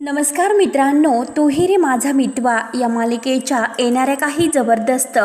नमस्कार मित्रांनो तूही रे माझा मितवा या मालिकेच्या येणाऱ्या काही जबरदस्त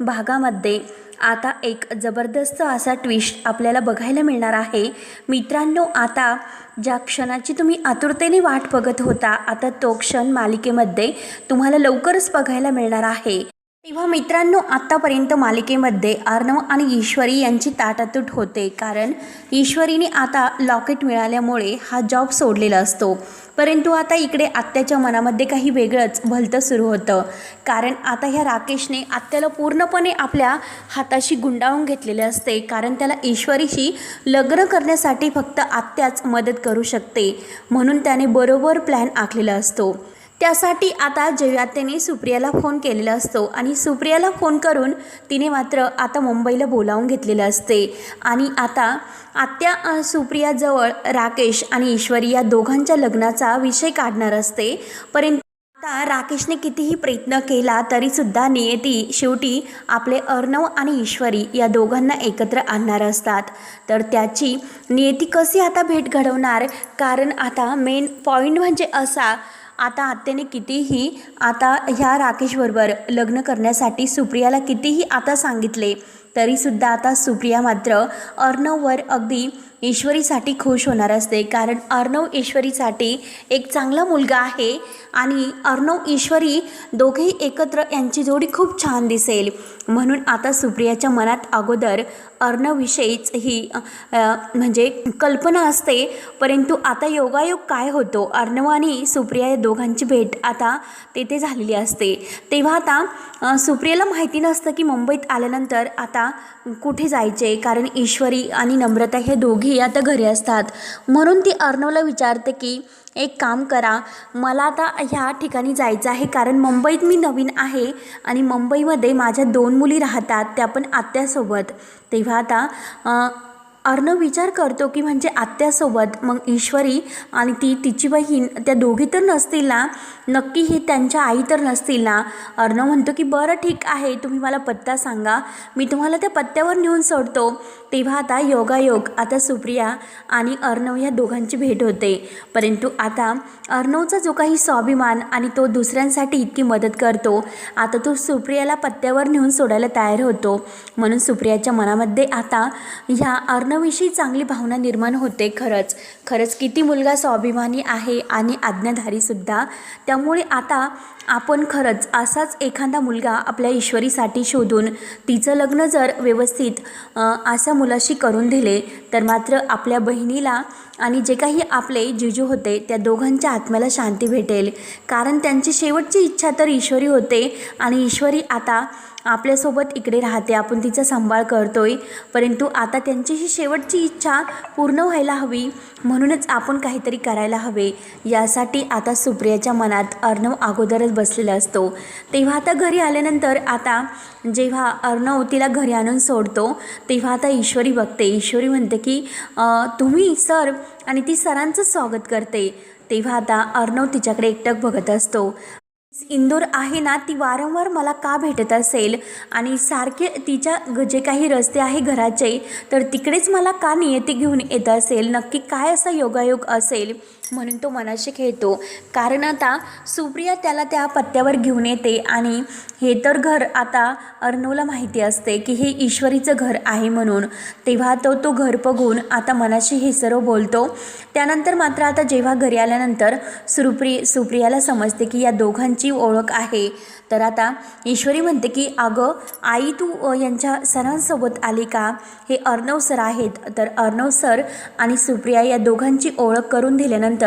भागामध्ये. आता एक जबरदस्त असा ट्विस्ट आपल्याला बघायला मिळणार आहे. मित्रांनो आता ज्या क्षणाची तुम्ही आतुरतेने वाट बघत होता आता तो क्षण मालिकेमध्ये तुम्हाला लवकरच बघायला मिळणार आहे. तेव्हा मित्रांनो आत्तापर्यंत मालिकेमध्ये अर्णव आणि ईश्वरी यांची ताटातूट होते. कारण ईश्वरीने आता लॉकेट मिळाल्यामुळे हा जॉब सोडलेला असतो. परंतु आता इकडे आत्याच्या मनामध्ये काही वेगळंच भलतं सुरू होतं. कारण आता ह्या राकेशने आत्याला पूर्णपणे आपल्या हाताशी गुंडाळून घेतलेले असते. कारण त्याला ईश्वरीशी लग्न करण्यासाठी फक्त आत्याच मदत करू शकते. म्हणून त्याने बरोबर प्लॅन आखलेला असतो. त्यासाठी आता जयात्याने सुप्रियाला फोन केलेला असतो आणि सुप्रियाला फोन करून तिने मात्र आता मुंबईला बोलावून घेतलेलं असते. आणि आता आत्या सुप्रियाजवळ राकेश आणि ईश्वरी या दोघांच्या लग्नाचा विषय काढणार असते. परंतु आता राकेशने कितीही प्रयत्न केला तरीसुद्धा नियती शेवटी आपले अर्णव आणि ईश्वरी या दोघांना एकत्र आणणार असतात. तर त्याची नियती कशी आता भेट घडवणार? कारण आता मेन पॉईंट म्हणजे असा आता आत्याने कितीही आता ह्या राकेशबरोबर लग्न करण्यासाठी सुप्रियाला कितीही आता सांगितले तरीसुद्धा आता सुप्रिया मात्र अर्णववर अगदी ईश्वरीसाठी खुश होणार असते. कारण अर्णव ईश्वरीसाठी एक चांगला मुलगा आहे आणि अर्णव ईश्वरी दोघेही एकत्र यांची जोडी खूप छान दिसेल. म्हणून आता सुप्रियाच्या मनात अगोदर अर्णवविषयीच ही म्हणजे कल्पना असते. परंतु आता योगायोग काय होतो? अर्णव आणि सुप्रिया या दोघांची भेट आता तेथे झालेली असते. तेव्हा आता सुप्रियाला माहिती नसतं की मुंबईत आल्यानंतर आता कुठे जायचे? कारण ईश्वरी आणि नम्रता हे दोघी आता घरी असतात. म्हणून ती अर्णवला विचारते की एक काम करा मला आता ह्या ठिकाणी जायचं आहे कारण मुंबईत मी नवीन आहे आणि मुंबईमध्ये माझ्या दोन मुली राहतात त्या पण आत्यासोबत. तेव्हा आता अर्णव विचार करतो की म्हणजे आत्यासोबत मग ईश्वरी आणि ती तिची बहीण त्या दोघी तर नसतील ना? नक्की ही त्यांच्या आई तर नसतील ना? अर्णव म्हणतो की बरं ठीक आहे. तुम्ही मला पत्ता सांगा. मी तुम्हाला त्या पत्त्यावर नेऊन सोडतो. तेव्हा आता योगायोग आता सुप्रिया आणि अर्णव या दोघांची भेट होते. परंतु आता अर्णवचा जो काही स्वाभिमान आणि तो दुसऱ्यांसाठी इतकी मदत करतो आता तो सुप्रियाला पत्त्यावर नेऊन सोडायला तयार होतो. म्हणून सुप्रियाच्या मनामध्ये आता ह्या मुलाविषयी चांगली भावना निर्माण होते खरंच. खरंच किती मुलगा स्वाभिमानी आहे आणि आज्ञाधारीसुद्धा त्यामुळे आता आपण खरंच असाच एखादा मुलगा आपल्या ईश्वरीसाठी शोधून तिचं लग्न जर व्यवस्थित असा अशा मुलाशी करून दिले तर मात्र आपल्या बहिणीला आणि जे काही आपले जिजू होते त्या दोघांच्या आत्म्याला शांती भेटेल. कारण त्यांची शेवटची इच्छा तर ईश्वरी होते आणि ईश्वरी आता आपल्यासोबत इकडे राहते. आपण तिचा सांभाळ करतोय. परंतु आता त्यांची ही शेवटची इच्छा पूर्ण व्हायला हवी. म्हणूनच आपण काहीतरी करायला हवे. यासाठी आता सुप्रियाच्या मनात अर्णव अगोदरच बसलेला असतो. तेव्हा आता घरी आल्यानंतर आता जेव्हा अर्णव तिला घरी आणून सोडतो तेव्हा आता ईश्वरी बघते. ईश्वरी म्हणते की तुम्ही सर आणि ती सरांचं स्वागत करते. तेव्हा आता अर्णव तिच्याकडे एकटक बघत असतो. इंदोर आहे ना ती वारंवार मला का भेटत असेल? आणि सारखे तिच्या ग- जे काही रस्ते आहे घराचे तर तिकडेच मला का नियती घेऊन येत असेल? नक्की काय असा योगायोग असेल? म्हणून तो मनाशी खेळतो. कारण आता सुप्रिया त्याला त्या पत्त्यावर घेऊन येते आणि हे तर घर आता अर्णवला माहिती असते की हे ईश्वरीचं घर आहे म्हणून. तेव्हा तो तो घर बघून आता मनाशी हे सर्व बोलतो. त्यानंतर मात्र आता जेव्हा घरी आल्यानंतर सुप्रि सुप्रियाला समजते की या दोघांची ओळख आहे. तर आता ईश्वरी म्हणते की अगं आई तू यांच्या सरांसोबत आली का? हे अर्णव सर आहेत. तर अर्णव सर आणि सुप्रिया या दोघांची ओळख करून दिल्यानंतर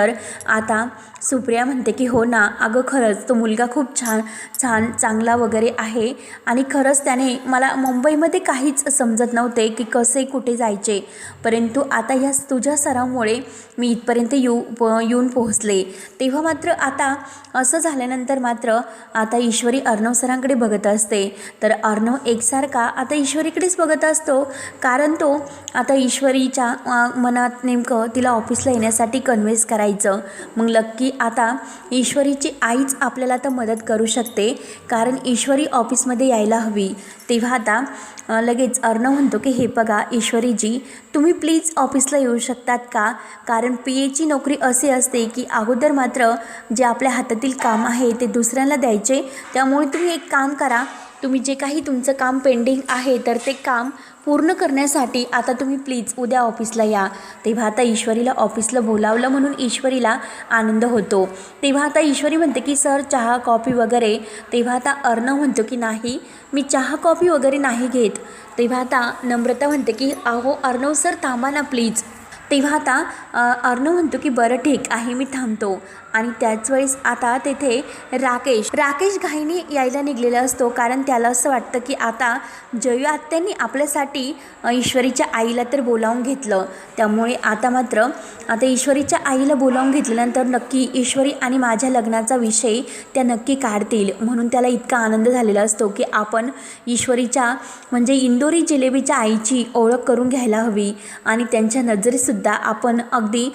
आता सुप्रिया म्हणते की हो ना अगं खरंच तो मुलगा खूप छान छान चांगला वगैरे आहे. आणि खरंच त्याने मला मुंबईमध्ये काहीच समजत नव्हते की कसे कुठे जायचे. परंतु आता या तुझ्या सरामुळे मी इथपर्यंत येऊ प येऊन पोहोचले. तेव्हा मात्र आता असं झाल्यानंतर मात्र आता ईश्वरी अर्णव सरांकडे बघत असते. तर अर्णव एकसारखा आता ईश्वरीकडेच बघत असतो. कारण तो आता ईश्वरीच्या मनात नेमकं तिला ऑफिसला येण्यासाठी कन्व्हिन्स करा करायचं. मग नक्की आता ईश्वरीची आईच आपल्याला तर मदत करू शकते कारण ईश्वरी ऑफिसमध्ये यायला हवी. तेव्हा आता लगेच अर्णव म्हणतो की हे बघा ईश्वरीजी तुम्ही प्लीज ऑफिसला येऊ शकतात का? कारण पी एची नोकरी असे असते की अगोदर मात्र जे आपल्या हातातील काम आहे ते दुसऱ्यांना द्यायचे. त्यामुळे तुम्ही एक काम करा. तुम्ही जे काही तुमचं काम पेंडिंग आहे तर ते काम पूर्ण करण्यासाठी आता तुम्ही प्लीज उद्या ऑफिसला या. तेव्हा आता ईश्वरीला ऑफिसला बोलावलं म्हणून ईश्वरीला आनंद होतो. तेव्हा आता ईश्वरी म्हणते की सर चहा कॉफी वगैरे. तेव्हा आता अर्णव म्हणतो की नाही मी चहा कॉफी वगैरे नाही घेत. तेव्हा आता नम्रता म्हणते की अहो अर्णव सर थांबा ना प्लीज तेव्हा आता अर्ण अर्णव म्हणतो की बरं ठीक आहे मी थांबतो. आणि त्याच वेळेस आता तेथे राकेश राकेश घाईने यायला निघलेला असतो. कारण त्याला असं वाटतं की आता जयू आत्यांनी आपल्यासाठी ईश्वरीच्या आईला तर बोलावून घेतलं. त्यामुळे आता मात्र आता ईश्वरीच्या आईला बोलावून घेतल्यानंतर नक्की ईश्वरी आणि माझ्या लग्नाचा विषय त्या नक्की काढतील. म्हणून त्याला इतका आनंद झालेला असतो की आपण ईश्वरीच्या म्हणजे इंदोरी जिलेबीच्या आईची ओळख करून घ्यायला हवी. आणि त्यांच्या नजरेसुद्धा आपण अगदी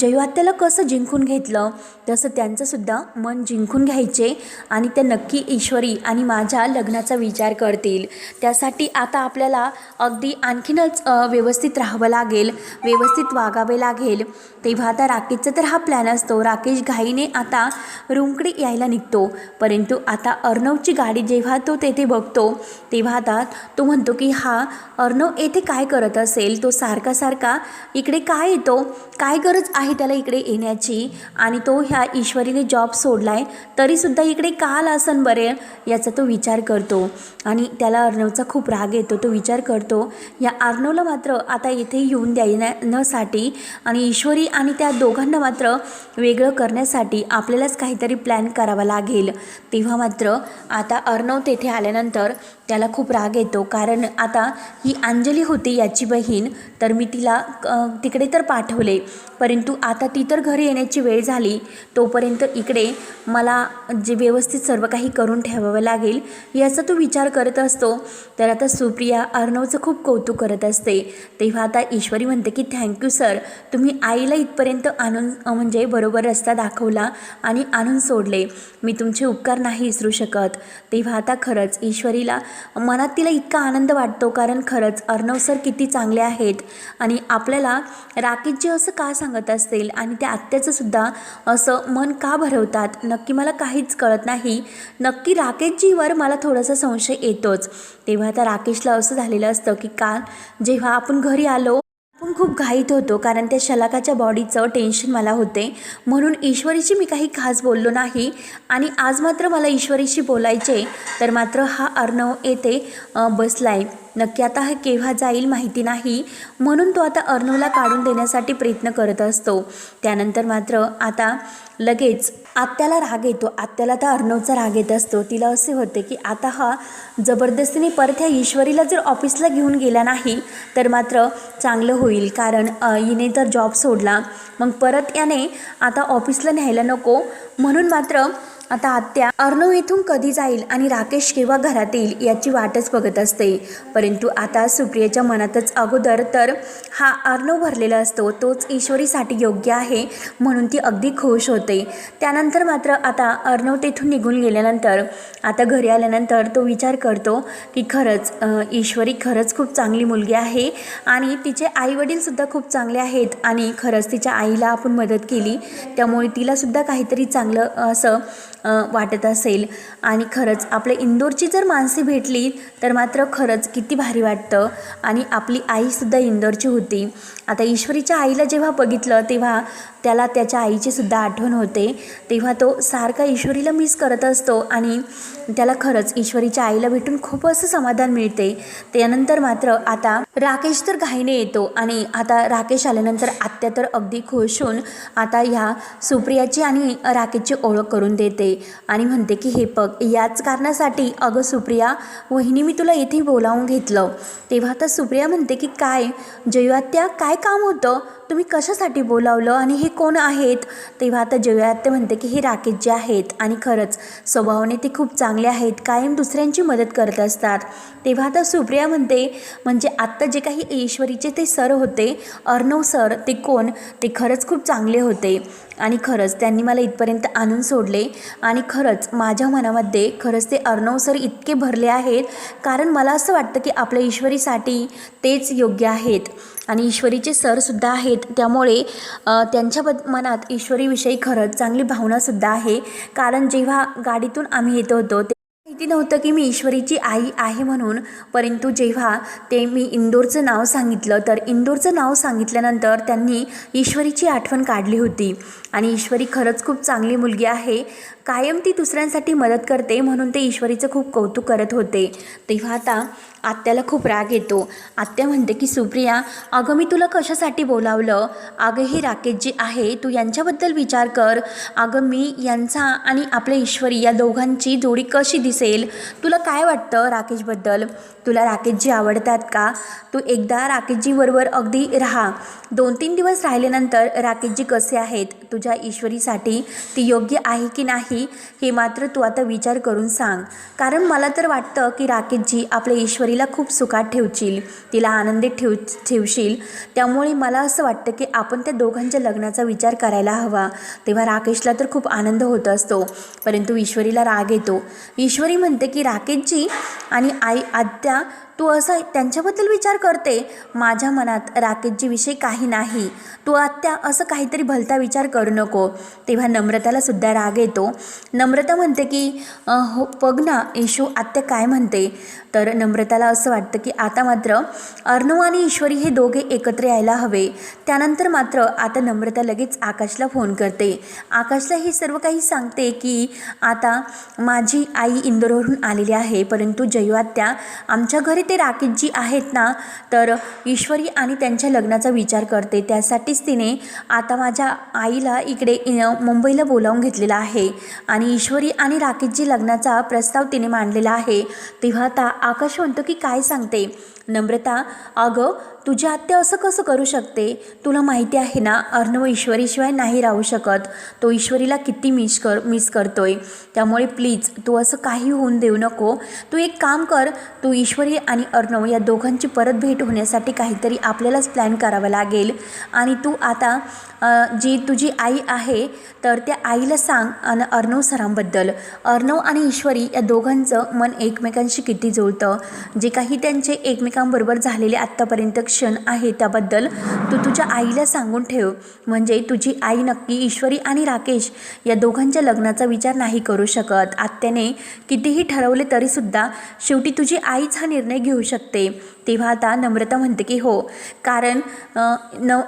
जयू आत्याला कसं जिंकून घेतलं? तसं त्यांचंसुद्धा मन जिंकून घ्यायचे आणि त्या नक्की ईश्वरी आणि माझ्या लग्नाचा विचार करतील. त्यासाठी आता आपल्याला अगदी आणखीनच व्यवस्थित राहावं लागेल व्यवस्थित वागावे लागेल. तेव्हा आता राकेशचा तर हा प्लॅन असतो. राकेश घाईने आता रूमकडे यायला निघतो. परंतु आता अर्णवची गाडी जेव्हा तो तेथे बघतो तेव्हा आता तो म्हणतो की हा अर्णव येथे काय करत असेल? तो सारखा सारखा इकडे काय येतो? काय गरज आहे त्याला इकडे येण्याची? आणि तो ह्या ईश्वरीने जॉब सोडला आहे तरीसुद्धा इकडे का आला असन बरे याचा तो विचार करतो. आणि त्याला अर्णवचा खूप राग येतो तो विचार करतो या अर्णवला मात्र आता इथे येऊन द्यायण्यासाठी आणि ईश्वरी आणि त्या दोघांना मात्र वेगळं करण्यासाठी आपल्यालाच काहीतरी प्लॅन करावा लागेल. तेव्हा मात्र आता अर्णव तेथे आल्यानंतर त्याला खूप राग येतो कारण आता ही अंजली होती याची बहीण तर मी तिला तिकडे तर पाठवले. परंतु आता ती तर घरी येण्याची वेळ झाली तोपर्यंत इकडे मला जे व्यवस्थित सर्व काही करून ठेवावं लागेल याचा तो विचार करत असतो. तर आता सुप्रिया अर्णवचं खूप कौतुक करत असते. तेव्हा आता ईश्वरी म्हणते की थँक्यू सर तुम्ही आईला इथपर्यंत आणून म्हणजे बरोबर रस्ता दाखवला आणि आणून सोडले. मी तुमचे उपकार नाही विसरू शकत. तेव्हा आता खरंच ईश्वरीला मनात तिला इतका आनंद वाटतो कारण खरंच अर्णव सर किती चांगले आहेत. आणि आपल्याला राकेश जे असं का सांगत असतील? आणि त्या आत्याचंसुद्धा असं मन का भरवतात? नक्की मला काहीच कळत नाही. नक्की राकेशजीवर मला थोडासा संशय येतोच. तेव्हा आता राकेशला असं झालेलं असतं की काल जेव्हा आपण घरी आलो आपण खूप घाईत होतो कारण त्या शलाकाच्या बॉडीचं टेन्शन मला होते. म्हणून ईश्वरीशी मी काही खास बोललो नाही. आणि आज मात्र मला ईश्वरीशी बोलायचे तर मात्र हा अर्णव येथे बसला बसलाय. नक्की आता हा केव्हा जाईल माहिती नाही. म्हणून तो आता अर्णवला काढून देण्यासाठी प्रयत्न करत असतो. त्यानंतर मात्र आता लगेच आत्याला राग येतो. आत्याला तर अर्णवचा राग येत असतो. तिला असे होते की आता हा जबरदस्तीने परत ह्या ईश्वरीला जर ऑफिसला घेऊन गेला नाही तर मात्र चांगलं होईल. कारण हिने तर जॉब सोडला. मग परत याने आता ऑफिसला न्यायला नको. म्हणून मात्र आता आत्या अर्णव इथून कधी जाईल आणि राकेश केव्हा घरात येईल याची वाटच बघत असते. परंतु आता सुप्रियाच्या मनातच अगोदर तर हा अर्णव भरलेला असतो. तोच ईश्वरीसाठी योग्य आहे म्हणून ती अगदी खुश होते. त्यानंतर मात्र आता अर्णव तेथून निघून गेल्यानंतर आता घरी आल्यानंतर तो विचार करतो की खरंच ईश्वरी खरंच खूप चांगली मुलगी आहे आणि तिचे आईवडीलसुद्धा खूप चांगले आहेत आणि खरंच तिच्या आईला आपण मदत केली. त्यामुळे तिलासुद्धा काहीतरी चांगलं असं वाटत असेल. आणि खरंच आपल्या इंदोरची जर माणसे भेटली तर मात्र खरंच किती भारी वाटतं. आणि आपली आईसुद्धा इंदोरची होती. आता ईश्वरीच्या आईला जेव्हा बघितलं तेव्हा त्याला त्याच्या आईची सुद्धा आठवण होते. तेव्हा तो सारखा ईश्वरीला मिस करत असतो आणि त्याला खरंच ईश्वरीच्या आईला भेटून खूप असं समाधान मिळते. त्यानंतर मात्र आता राकेश तर घाईने येतो आणि आता राकेश आल्यानंतर आत्या तर अगदी खुश होऊन आता ह्या सुप्रियाची आणि राकेशची ओळख करून देते. आणि म्हणते की हे बघ याच कारणासाठी अगं सुप्रिया वहिनी मी तुला इथे बोलावून घेतलं. तेव्हा तर सुप्रिया म्हणते की काय? जयू आत्या काय काम होतं? तुम्ही कशासाठी बोलावलं आणि हे कोण आहेत? तेव्हा आता जेव्हा म्हणते की हे राकेश जे आहेत आणि खरंच स्वभावाने ते खूप चांगले आहेत कायम दुसऱ्यांची मदत करत असतात. तेव्हा आता सुप्रिया म्हणते म्हणजे आत्ता जे काही ईश्वरीचे ते सर होते अर्णव सर ते कोण? ते खरंच खूप चांगले होते आणि खरंच त्यांनी मला इथपर्यंत आणून सोडले आणि खरंच माझ्या मनामध्ये खरंच ते अर्णव सर इतके भरले आहेत कारण मला असं वाटतं की आपल्या ईश्वरीसाठी तेच योग्य आहेत. आणि ईश्वरीचे सरसुद्धा आहेत. त्यामुळे त्यांच्या बद मनात ईश्वरीविषयी खरंच चांगली भावनासुद्धा आहे. कारण जेव्हा गाडीतून आम्ही येत होतो ते माहिती नव्हतं की मी ईश्वरीची आई आहे म्हणून. परंतु जेव्हा ते मी इंदोरचं नाव सांगितलं तर इंदोरचं नाव सांगितल्यानंतर त्यांनी ईश्वरीची आठवण काढली होती. आणि ईश्वरी खरंच खूप चांगली मुलगी आहे. कायम ती दुसऱ्यांसाठी मदत करते म्हणून ते ईश्वरीचं खूप कौतुक करत होते. तेव्हा आता आत्याला खूप राग येतो. आत्या म्हणते की सुप्रिया अगं मी तुला कशासाठी बोलावलं? अगं हे राकेश जी आहे तू यांच्याबद्दल विचार कर. अगं मी यांचा आणि आपल्या ईश्वरी या दोघांची जोडी कशी दिसेल? तुला काय वाटतं राकेशबद्दल? तुला राकेशजी आवडतात का? तू एकदा राकेशजीबरोबर अगदी राहा. दोन तीन दिवस राहिल्यानंतर राकेशजी कसे आहेत? तुझ्या ईश्वरीसाठी ती योग्य आहे की नाही? हे मात्र तू आता विचार करून सांग. कारण मला तर वाटतं की राकेशजी आपल्या ईश्वरीला खूप सुखात ठेवशील तिला आनंदी ठेव ठेवशील. त्यामुळे मला असं वाटतं की आपण त्या दोघांच्या लग्नाचा विचार करायला हवा. तेव्हा राकेशला तर खूप आनंद होत असतो परंतु ईश्वरीला राग येतो. ईश्वरी म्हणते की राकेशजी आणि आई आत्या तू असं त्यांच्याबद्दल विचार करते? माझ्या मनात राकेशजी विषय काही नाही. तू आत्या असं काहीतरी भलता विचार करू नको. तेव्हा नम्रताला सुद्धा राग येतो. नम्रता म्हणते की हो बघ ना येशू आत्या काय म्हणते? तर नम्रताला असं वाटतं की आता मात्र अर्णव आणि ईश्वरी हे दोघे एकत्र यायला हवे. त्यानंतर मात्र आता नम्रता लगेच आकाशला फोन करते. आकाशला हे सर्व काही सांगते की आता माझी आई इंदोरवरून आलेली आहे परंतु जयवात्या आमच्या घरी ते राकेशजी आहेत ना तर ईश्वरी आणि त्यांच्या लग्नाचा विचार करते. त्यासाठीच तिने आता माझ्या आईला इकडे मुंबईला बोलावून घेतलेलं आहे. आणि ईश्वरी आणि राकेशजी लग्नाचा प्रस्ताव तिने मांडलेला आहे. तेव्हा आता आकाश म्हणतो की काय सांगते? नम्रता अगं तुझी आत्या असं कसं करू शकते? तुला माहिती आहे ना अर्णव ईश्वरीशिवाय नाही राहू शकत. तो ईश्वरीला किती मिस कर मिस करतोय. त्यामुळे प्लीज तू असं काही होऊन देऊ नको. तू एक काम कर तू ईश्वरी आणि अर्णव या दोघांची परत भेट होण्यासाठी काहीतरी आपल्यालाच प्लॅन करावा लागेल. आणि तू आता जी तुझी आई आहे तर त्या आईला सांग आणि अर्णव सरांबद्दल. अर्णव आणि ईश्वरी या दोघांचं मन एकमेकांशी किती जुळतं? जे काही त्यांचे एकमेकांबरोबर झालेले आत्तापर्यंत क्षण आहे त्याबद्दल तू तुझ्या आईला सांगून ठेव. म्हणजे तुझी आई नक्की ईश्वरी आणि राकेश या दोघांच्या लग्नाचा विचार नाही करू शकत. आत्याने कितीही ठरवले तरीसुद्धा शेवटी तुझी आईच हा निर्णय घेऊ शकते. तेव्हा आता नम्रता म्हणते की हो. कारण न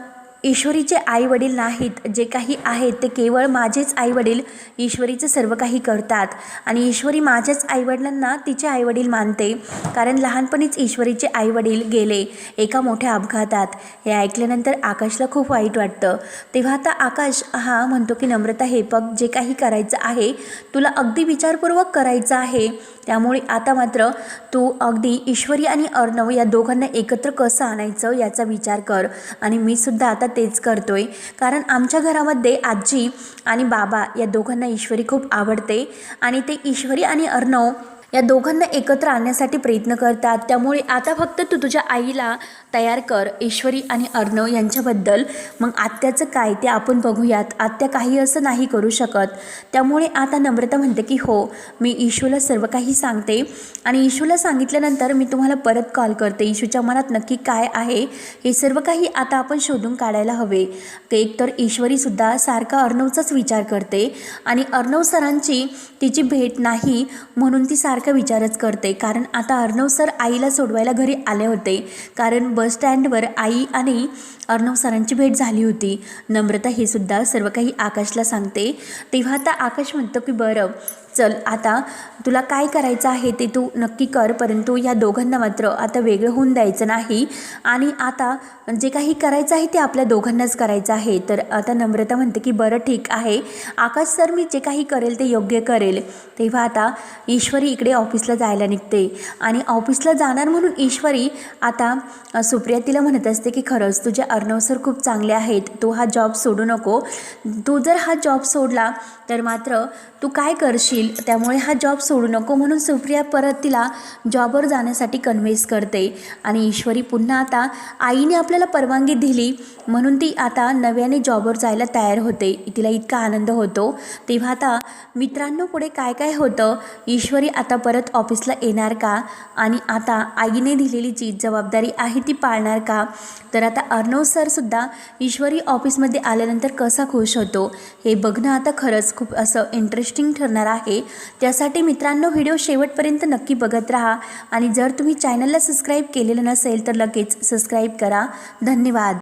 ईश्वरीचे आई वडील नाहीत. जे काही आहेत ते केवळ माझेच आई वडील ईश्वरीचं सर्व काही करतात. आणि ईश्वरी माझ्याच आईवडिलांना तिचे आईवडील मानते. कारण लहानपणीच ईश्वरीचे आईवडील गेले एका मोठ्या अपघातात. हे ऐकल्यानंतर आकाशला खूप वाईट वाटतं. तेव्हा आता आकाश हा म्हणतो की नम्रता हे पग जे काही करायचं आहे तुला अगदी विचारपूर्वक करायचं आहे. त्यामुळे आता मात्र तू अगदी ईश्वरी आणि अर्णव या दोघांना एकत्र कसं आणायचं याचा विचार कर. आणि मी सुद्धा आता तेच करतोय. कारण आमच्या घरामध्ये आजी आणि बाबा या दोघांना ईश्वरी खूप आवडते. आणि ते ईश्वरी आणि अर्णव या दोघांना एकत्र आणण्यासाठी प्रयत्न करतात. त्यामुळे आता फक्त तू तुझ्या आईला तयार कर ईश्वरी आणि अर्णव यांच्याबद्दल. मग आत्याचं काय ते आपण बघूयात. आत्या काही असं नाही करू शकत. त्यामुळे आता नम्रता म्हणते की हो मी ईशूला सर्व काही सांगते. आणि ईशूला सांगितल्यानंतर मी तुम्हाला परत कॉल करते. इशूच्या मनात नक्की काय आहे हे सर्व काही आता आपण शोधून काढायला हवे. एक तर ईश्वरीसुद्धा सारखा अर्णवचाच विचार करते. आणि अर्णव सरांची तिची भेट नाही म्हणून ती सारखा विचारच करते. कारण आता अर्णव सर आईला सोडवायला घरी आले होते. कारण बस स्टँडवर आई आणि अर्णव सरांची भेट झाली होती. नम्रता हे सुद्धा सर्व काही आकाशला सांगते. तेव्हा आता आकाश म्हणतो की बरं चल आता तुला काय करायचं आहे ते तू नक्की कर परंतु या दोघांना मात्र आता वेगळं होऊन द्यायचं नाही. आणि आता जे काही करायचं आहे ते आपल्या दोघांनाच करायचं आहे. तर आता नम्रता म्हणते की बरं ठीक आहे. आकाश सर मी जे काही करेल ते योग्य करेल. तेव्हा आता ईश्वरी इकडे ऑफिसला जायला निघते. आणि ऑफिसला जाणार म्हणून ईश्वरी आता सुप्रिया तिला म्हणत असते की खरंच तुझे अर्णव सर खूप चांगले आहेत. तू हा जॉब सोडू नको. तू जर हा जॉब सोडला तर मात्र तू काय करशील? त्यामुळे हा जॉब सोडू नको म्हणून सुप्रिया परत तिला जॉबवर जाण्यासाठी कन्व्हिन्स करते. आणि ईश्वरी पुन्हा आता आईने आपल्याला परवानगी दिली म्हणून ती आता नव्याने जॉबवर जायला तयार होते. तिला इतका आनंद होतो. तेव्हा आता मित्रांनो पुढे काय काय होतं? ईश्वरी आता परत ऑफिसला येणार का? आणि आता आईने दिलेली जी जबाबदारी आहे ती पाळणार का? तर आता अर्णव सरसुद्धा ईश्वरी ऑफिसमध्ये आल्यानंतर कसा खुश होतो? हे बघणं आता खरंच खूप असं इंटरेस्टिंग ठरणार आहे त्यासाठी मित्रांनो व्हिडिओ शेवटपर्यंत नक्की बघत राहा. आणि जर तुम्ही चॅनलला सबस्क्राईब केलेलं नसेल तर लगेच सबस्क्राईब करा. धन्यवाद.